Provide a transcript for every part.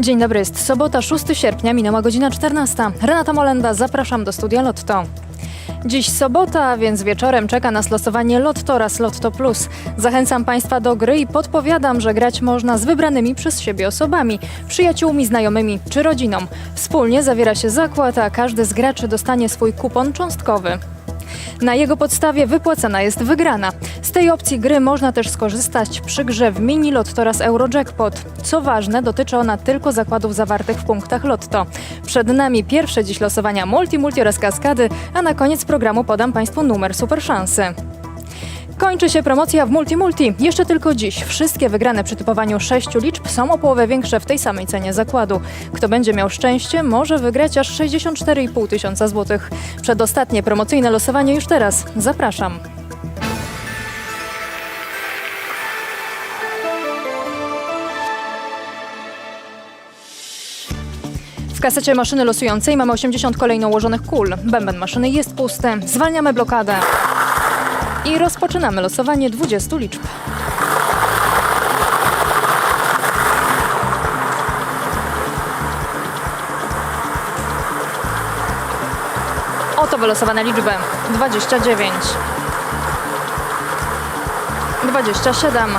Dzień dobry, jest sobota, 6 sierpnia, minęła godzina 14. Renata Molenda, zapraszam do studia Lotto. Dziś sobota, więc wieczorem czeka nas losowanie Lotto oraz Lotto Plus. Zachęcam Państwa do gry i podpowiadam, że grać można z wybranymi przez siebie osobami, przyjaciółmi, znajomymi czy rodziną. Wspólnie zawiera się zakład, a każdy z graczy dostanie swój kupon cząstkowy. Na jego podstawie wypłacana jest wygrana. Z tej opcji gry można też skorzystać przy grze w mini Lotto oraz Eurojackpot. Co ważne, dotyczy ona tylko zakładów zawartych w punktach Lotto. Przed nami pierwsze dziś losowania Multi, Multi oraz Kaskady, a na koniec programu podam Państwu numer super szansy. Kończy się promocja w Multi Multi. Jeszcze tylko dziś. Wszystkie wygrane przy typowaniu sześciu liczb są o połowę większe w tej samej cenie zakładu. Kto będzie miał szczęście, może wygrać aż 64,5 tysiąca złotych. Przedostatnie promocyjne losowanie już teraz. Zapraszam. W kasecie maszyny losującej mamy 80 kolejno ułożonych kul. Bęben maszyny jest pusty. Zwalniamy blokadę. I rozpoczynamy losowanie 20 liczb. Oto wylosowane liczby. 29 27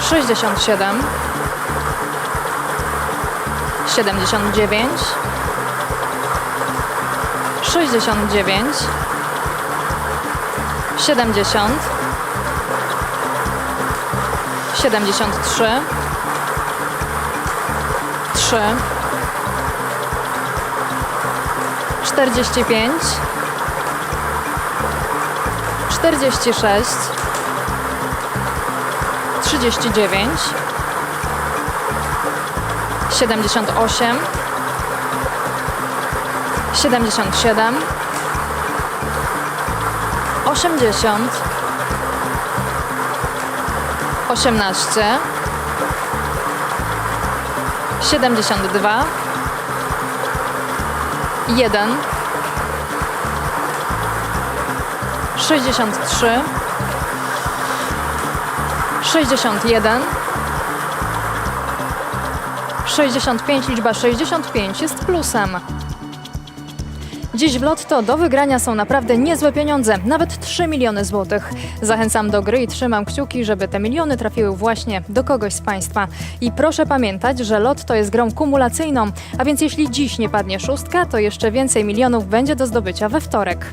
67 79 69 70 73 3 45 46 39 78 77 80 18 72 1 63 61 65, liczba 65 jest plusem. Dziś w Lotto do wygrania są naprawdę niezłe pieniądze, nawet 3 miliony złotych. Zachęcam do gry i trzymam kciuki, żeby te miliony trafiły właśnie do kogoś z Państwa. I proszę pamiętać, że Lotto jest grą kumulacyjną, a więc jeśli dziś nie padnie szóstka, to jeszcze więcej milionów będzie do zdobycia we wtorek.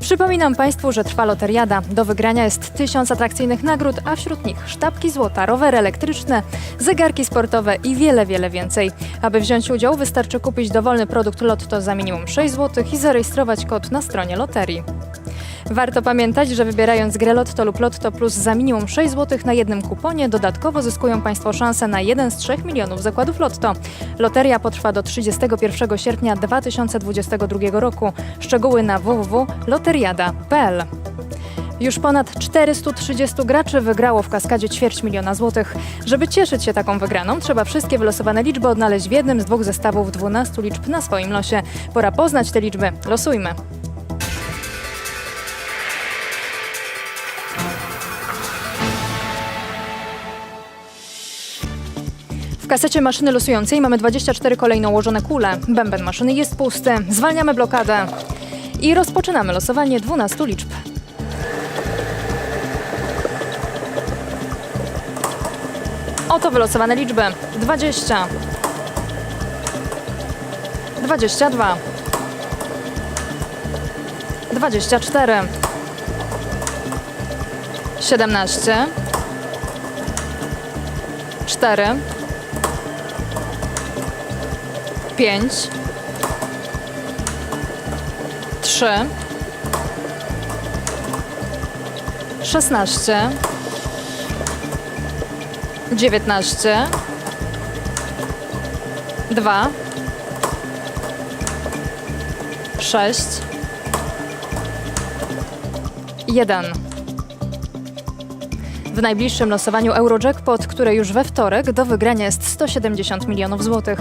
Przypominam Państwu, że trwa loteriada. Do wygrania jest tysiąc atrakcyjnych nagród, a wśród nich sztabki złota, rowery elektryczne, zegarki sportowe i wiele, wiele więcej. Aby wziąć udział, wystarczy kupić dowolny produkt Lotto za minimum 6 zł i zarejestrować kod na stronie loterii. Warto pamiętać, że wybierając grę Lotto lub Lotto Plus za minimum 6 zł na jednym kuponie, dodatkowo zyskują Państwo szansę na jeden z 3 milionów zakładów Lotto. Loteria potrwa do 31 sierpnia 2022 roku. Szczegóły na www.loteriada.pl. Już ponad 430 graczy wygrało w kaskadzie ćwierć miliona złotych. Żeby cieszyć się taką wygraną, trzeba wszystkie wylosowane liczby odnaleźć w jednym z dwóch zestawów 12 liczb na swoim losie. Pora poznać te liczby. Losujmy. Kasecie maszyny losującej mamy 24 kolejno ułożone kule. Bęben maszyny jest pusty. Zwalniamy blokadę. I rozpoczynamy losowanie 12 liczb. Oto wylosowane liczby. 20 22 24 17 4 5 3 16 19 2 6 1 W najbliższym losowaniu Eurojackpot, które już we wtorek do wygrania jest 170 milionów złotych.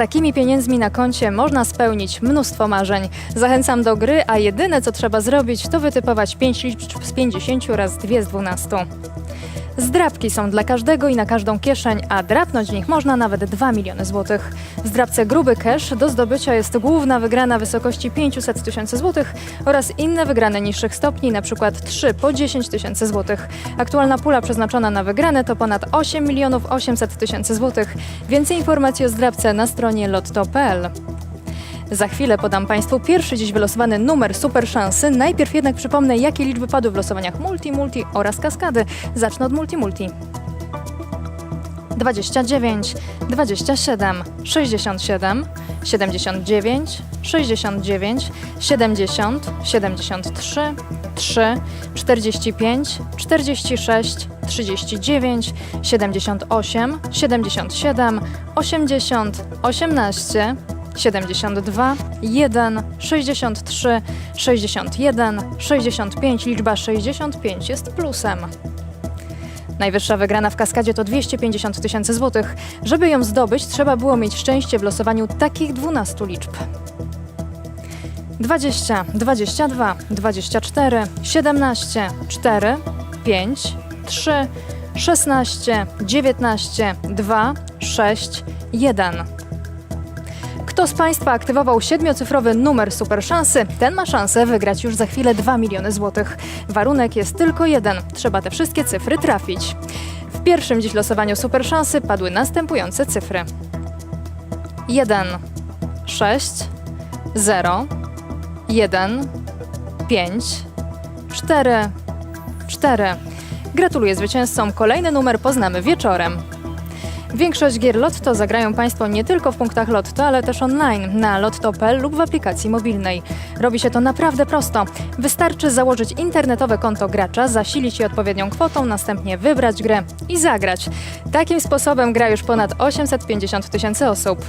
Takimi pieniędzmi na koncie można spełnić mnóstwo marzeń. Zachęcam do gry, a jedyne co trzeba zrobić to wytypować 5 liczb z 50 oraz 2 z 12. Zdrabki są dla każdego i na każdą kieszeń, a drapnąć w nich można nawet 2 miliony złotych. W zdrabce gruby cash do zdobycia jest główna wygrana wysokości 500 tysięcy złotych oraz inne wygrane niższych stopni, np. 3 po 10 tysięcy złotych. Aktualna pula przeznaczona na wygrane to ponad 8 milionów 800 tysięcy złotych. Więcej informacji o zdrabce na stronie lotto.pl. Za chwilę podam Państwu pierwszy dziś wylosowany numer super szansy. Najpierw jednak przypomnę, jakie liczby padły w losowaniach multi, multi oraz kaskady. Zacznę od multi, multi. 29, 27, 67, 79, 69, 70, 73, 3, 45, 46, 39, 78, 77, 80, 18, 72, 1, 63, 61, 65. Liczba 65 jest plusem. Najwyższa wygrana w kaskadzie to 250 tysięcy złotych. Żeby ją zdobyć, trzeba było mieć szczęście w losowaniu takich 12 liczb. 20, 22, 24, 17, 4, 5, 3, 16, 19, 2, 6, 1. Kto z Państwa aktywował siedmiocyfrowy numer super szansy, ten ma szansę wygrać już za chwilę 2 miliony złotych. Warunek jest tylko jeden. Trzeba te wszystkie cyfry trafić. W pierwszym dziś losowaniu super szansy padły następujące cyfry. 1, 6, 0, 1, 5, 4, 4. Gratuluję zwycięzcom. Kolejny numer poznamy wieczorem. Większość gier Lotto zagrają Państwo nie tylko w punktach Lotto, ale też online na lotto.pl lub w aplikacji mobilnej. Robi się to naprawdę prosto. Wystarczy założyć internetowe konto gracza, zasilić je odpowiednią kwotą, następnie wybrać grę i zagrać. Takim sposobem gra już ponad 850 tysięcy osób.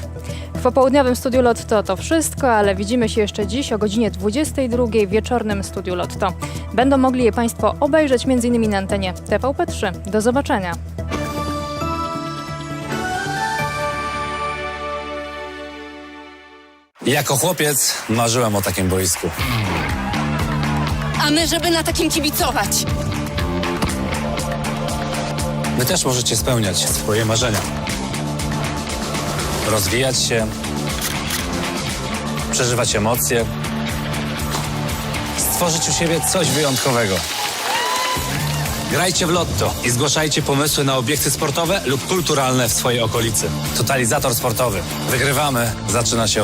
W popołudniowym studiu Lotto to wszystko, ale widzimy się jeszcze dziś o godzinie 22 w wieczornym studiu Lotto. Będą mogli je Państwo obejrzeć m.in. na antenie TVP3. Do zobaczenia. Jako chłopiec marzyłem o takim boisku. A my, żeby na takim kibicować. Wy też możecie spełniać swoje marzenia. Rozwijać się, przeżywać emocje, stworzyć u siebie coś wyjątkowego. Grajcie w lotto i zgłaszajcie pomysły na obiekty sportowe lub kulturalne w swojej okolicy. Totalizator sportowy. Wygrywamy. Zaczyna się